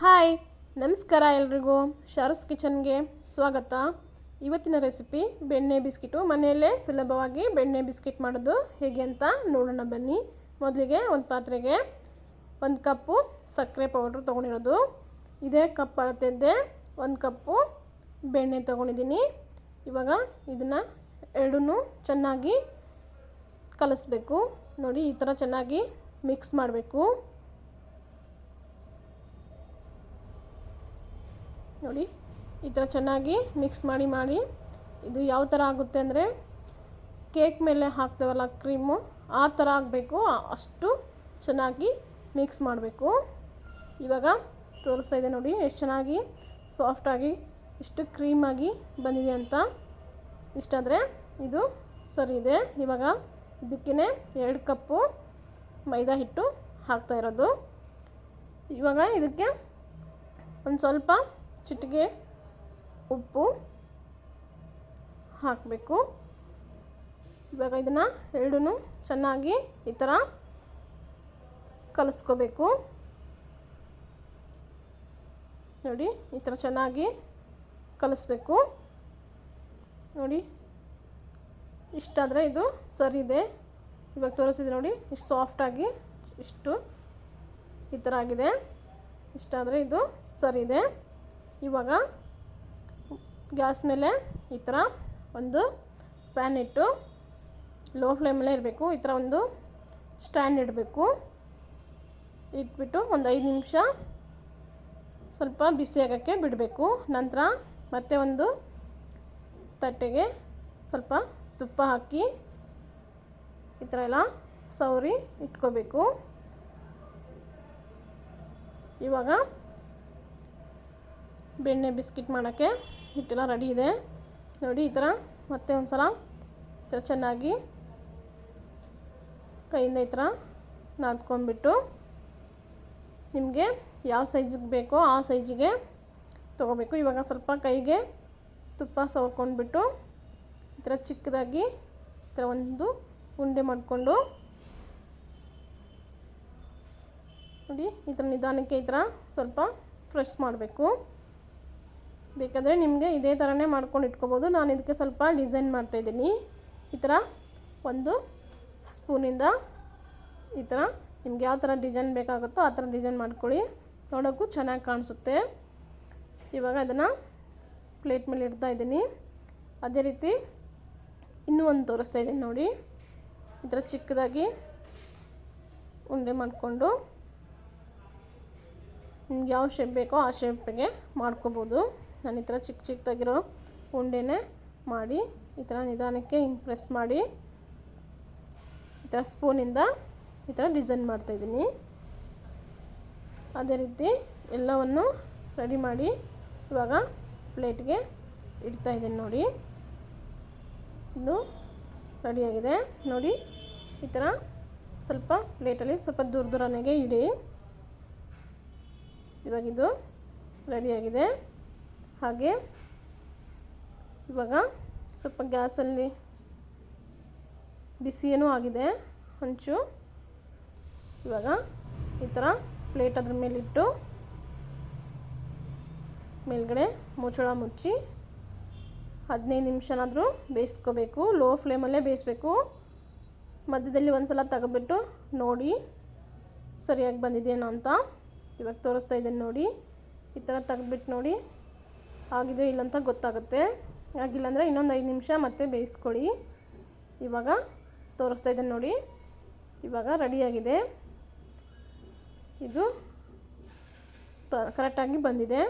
Hi, ನಮಸ್ಕಾರ ಎಲ್ರಿಗೂ. ಶಾರಸ್ ಕಿಚನ್ಗೆ ಸ್ವಾಗತ. ಇವತ್ತಿನ ರೆಸಿಪಿ ಬೆಣ್ಣೆ ಬಿಸ್ಕಿಟು. ಮನೆಯಲ್ಲೇ ಸುಲಭವಾಗಿ ಬೆಣ್ಣೆ ಬಿಸ್ಕಿಟ್ ಮಾಡೋದು ಹೇಗೆ ಅಂತ ನೋಡೋಣ ಬನ್ನಿ. ಮೊದಲಿಗೆ ಒಂದು ಪಾತ್ರೆಗೆ ಒಂದು ಕಪ್ಪು ಸಕ್ಕರೆ ಪೌಡ್ರ್ ತೊಗೊಂಡಿರೋದು. ಇದೇ ಕಪ್ ಅಳತೆದ್ದೆ ಒಂದು ಕಪ್ಪು ಬೆಣ್ಣೆ ತೊಗೊಂಡಿದ್ದೀನಿ. ಇವಾಗ ಇದನ್ನು ಎರಡೂ ಚೆನ್ನಾಗಿ ಕಲಿಸ್ಬೇಕು. ನೋಡಿ, ಈ ಥರ ಚೆನ್ನಾಗಿ ಮಿಕ್ಸ್ ಮಾಡಬೇಕು. ನೋಡಿ, ಈ ಥರ ಚೆನ್ನಾಗಿ ಮಿಕ್ಸ್ ಮಾಡಿ ಮಾಡಿ. ಇದು ಯಾವ ಥರ ಆಗುತ್ತೆ ಅಂದರೆ ಕೇಕ್ ಮೇಲೆ ಹಾಕ್ತೇವಲ್ಲ ಕ್ರೀಮು ಆ ಥರ ಆಗಬೇಕು. ಅಷ್ಟು ಚೆನ್ನಾಗಿ ಮಿಕ್ಸ್ ಮಾಡಬೇಕು. ಇವಾಗ ತೋರಿಸ್ತಾ ಇದೆ ನೋಡಿ, ಎಷ್ಟು ಚೆನ್ನಾಗಿ ಸಾಫ್ಟಾಗಿ ಎಷ್ಟು ಕ್ರೀಮಾಗಿ ಬಂದಿದೆ ಅಂತ. ಇಷ್ಟಾದರೆ ಇದು ಸರಿ ಇದೆ. ಇವಾಗ ಇದಕ್ಕೇ ಎರಡು ಕಪ್ಪು ಮೈದಾ ಹಿಟ್ಟು ಹಾಕ್ತಾ ಇರೋದು. ಇವಾಗ ಇದಕ್ಕೆ ಒಂದು ಸ್ವಲ್ಪ ಚಿಟಿಕೆ ಉಪ್ಪು ಹಾಕಬೇಕು. ಇವಾಗ ಇದನ್ನು ಎರಡೂ ಚೆನ್ನಾಗಿ ಈ ಥರ ಕಲಿಸ್ಕೋಬೇಕು. ನೋಡಿ, ಈ ಥರ ಚೆನ್ನಾಗಿ ಕಲಿಸ್ಬೇಕು. ನೋಡಿ, ಇಷ್ಟಾದರೆ ಇದು ಸರಿ ಇದೆ. ಇವಾಗ ತೋರಿಸಿದೆ ನೋಡಿ, ಇಷ್ಟು ಸಾಫ್ಟಾಗಿ ಇಷ್ಟು ಈ ಥರ ಆಗಿದೆ. ಇಷ್ಟಾದರೆ ಇದು ಸರಿ ಇದೆ. ಇವಾಗ ಗ್ಯಾಸ್ ಮೇಲೆ ಈ ಥರ ಒಂದು ಪ್ಯಾನ್ ಇಟ್ಟು ಲೋ ಫ್ಲೇಮಲ್ಲೇ ಇರಬೇಕು. ಈ ಥರ ಒಂದು ಸ್ಟ್ಯಾಂಡ್ ಇಡಬೇಕು. ಇಟ್ಬಿಟ್ಟು ಒಂದು ಐದು ನಿಮಿಷ ಸ್ವಲ್ಪ ಬಿಸಿ ಆಗೋಕ್ಕೆ ಬಿಡಬೇಕು. ನಂತರ ಮತ್ತೆ ಒಂದು ತಟ್ಟೆಗೆ ಸ್ವಲ್ಪ ತುಪ್ಪ ಹಾಕಿ ಈ ಥರ ಎಲ್ಲ ಸೌರಿ ಇಟ್ಕೋಬೇಕು. ಇವಾಗ ಬೆಣ್ಣೆ ಬಿಸ್ಕಿಟ್ ಮಾಡೋಕ್ಕೆ ಹಿಟ್ಟೆಲ್ಲ ರೆಡಿ ಇದೆ. ನೋಡಿ, ಈ ಥರ ಮತ್ತೆ ಒಂದು ಸಲ ಈ ಥರ ಚೆನ್ನಾಗಿ ಕೈಯಿಂದ ಈ ಥರ ನಾದ್ಕೊಂಡ್ಬಿಟ್ಟು ನಿಮಗೆ ಯಾವ ಸೈಜಿಗೆ ಬೇಕೋ ಆ ಸೈಜಿಗೆ ತೊಗೋಬೇಕು. ಇವಾಗ ಸ್ವಲ್ಪ ಕೈಗೆ ತುಪ್ಪ ಸವರ್ಕೊಂಡ್ಬಿಟ್ಟು ಈ ಥರ ಚಿಕ್ಕದಾಗಿ ಈ ಥರ ಒಂದು ಉಂಡೆ ಮಾಡಿಕೊಂಡು ನೋಡಿ, ಈ ಥರ ನಿಧಾನಕ್ಕೆ ಈ ಥರ ಸ್ವಲ್ಪ ಫ್ರೆಶ್ ಮಾಡಬೇಕು. ಬೇಕಾದರೆ ನಿಮಗೆ ಇದೇ ಥರನೇ ಮಾಡ್ಕೊಂಡು ಇಟ್ಕೋಬೋದು. ನಾನು ಇದಕ್ಕೆ ಸ್ವಲ್ಪ ಡಿಸೈನ್ ಮಾಡ್ತಾಯಿದ್ದೀನಿ ಈ ಥರ ಒಂದು ಸ್ಪೂನಿಂದ ಈ ಥರ ನಿಮ್ಗೆ ಯಾವ ಥರ ಡಿಸೈನ್ ಬೇಕಾಗುತ್ತೋ ಆ ಥರ ಡಿಸೈನ್ ಮಾಡ್ಕೊಳ್ಳಿ. ನೋಡೋಕ್ಕೂ ಚೆನ್ನಾಗಿ ಕಾಣಿಸುತ್ತೆ. ಇವಾಗ ಅದನ್ನು ಪ್ಲೇಟ್ ಮೇಲೆ ಇಡ್ತಾ ಇದ್ದೀನಿ. ಅದೇ ರೀತಿ ಇನ್ನೂ ಒಂದು ತೋರಿಸ್ತಾ ಇದ್ದೀನಿ ನೋಡಿ. ಈ ಥರ ಚಿಕ್ಕದಾಗಿ ಉಂಡೆ ಮಾಡಿಕೊಂಡು ನಿಮ್ಗೆ ಯಾವ ಶೇಪ್ ಬೇಕೋ ಆ ಶೇಪಿಗೆ ಮಾಡ್ಕೋಬೋದು. ನಾನು ಈ ಥರ ಚಿಕ್ಕ ಚಿಕ್ಕದಾಗಿರೋ ಉಂಡೆನೇ ಮಾಡಿ ಈ ಥರ ನಿಧಾನಕ್ಕೆ ಹಿಂಗೆ ಪ್ರೆಸ್ ಮಾಡಿ ಈ ಥರ ಸ್ಪೂನಿಂದ ಈ ಥರ ಡಿಸೈನ್ ಮಾಡ್ತಾಯಿದ್ದೀನಿ ಅದೇ ರೀತಿ ಎಲ್ಲವನ್ನು ರೆಡಿ ಮಾಡಿ ಇವಾಗ ಪ್ಲೇಟ್ಗೆ ಇಡ್ತಾಯಿದ್ದೀನಿ ನೋಡಿ. ಇದು ರೆಡಿಯಾಗಿದೆ. ನೋಡಿ, ಈ ಥರ ಸ್ವಲ್ಪ ಪ್ಲೇಟಲ್ಲಿ ಸ್ವಲ್ಪ ದೂರ ದೂರನೆಗೆ ಇಡಿ. ಇವಾಗಿದು ರೆಡಿಯಾಗಿದೆ. ಹಾಗೆ ಇವಾಗ ಸ್ವಲ್ಪ ಗ್ಯಾಸಲ್ಲಿ ಬಿಸಿಯೇನೂ ಆಗಿದೆ ಹಂಚು ಇವಾಗ ಈ ಥರ ಪ್ಲೇಟ್ ಅದ್ರ ಮೇಲಿಟ್ಟು ಮೇಲ್ಗಡೆ ಮುಚ್ಚಳ ಮುಚ್ಚಿ ಹದಿನೈದು ನಿಮಿಷನಾದರೂ ಬೇಯಿಸ್ಕೋಬೇಕು. ಲೋ ಫ್ಲೇಮಲ್ಲೇ ಬೇಯಿಸ್ಬೇಕು. ಮಧ್ಯದಲ್ಲಿ ಒಂದು ಸಲ ತೆಗೆದ್ಬಿಟ್ಟು ನೋಡಿ ಸರಿಯಾಗಿ ಬಂದಿದೆಯೇನೋ ಅಂತ. ಇವಾಗ ತೋರಿಸ್ತಾ ಇದ್ದೀನಿ ನೋಡಿ. ಈ ಥರ ತೆಗೆದ್ಬಿಟ್ಟು ನೋಡಿ. ಆಗಿದೆ ಇಲ್ಲಂತ ಗೊತ್ತಾಗುತ್ತೆ. ಆಗಿಲ್ಲ ಅಂದರೆ ಇನ್ನೊಂದು ಐದು ನಿಮಿಷ ಮತ್ತೆ ಬೇಯಿಸ್ಕೊಳ್ಳಿ. ಇವಾಗ ತೋರಿಸ್ತಾ ಇದ್ದೇನೆ ನೋಡಿ. ಇವಾಗ ರೆಡಿಯಾಗಿದೆ ಇದು ಕರೆಕ್ಟಾಗಿ ಬಂದಿದೆ.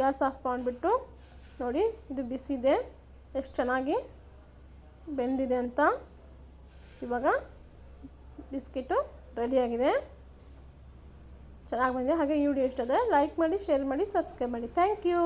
ಗ್ಯಾಸ್ ಆಫ್ ಮಾಡಿಬಿಟ್ಟು ನೋಡಿ, ಇದು ಬಿಸಿದೆ. ಎಷ್ಟು ಚೆನ್ನಾಗಿ ಬೆಂದಿದೆ ಅಂತ ಇವಾಗ ಬಿಸ್ಕಿಟು ರೆಡಿಯಾಗಿದೆ ಚೆನ್ನಾಗಿ ಬಂದಿದೆ. ಹಾಗೆ ಈ ವಿಡಿಯೋ ಇಷ್ಟ ಲೈಕ್ ಮಾಡಿ ಶೇರ್ ಮಾಡಿ ಸಬ್ಸ್ಕ್ರೈಬ್ ಮಾಡಿ. Thank you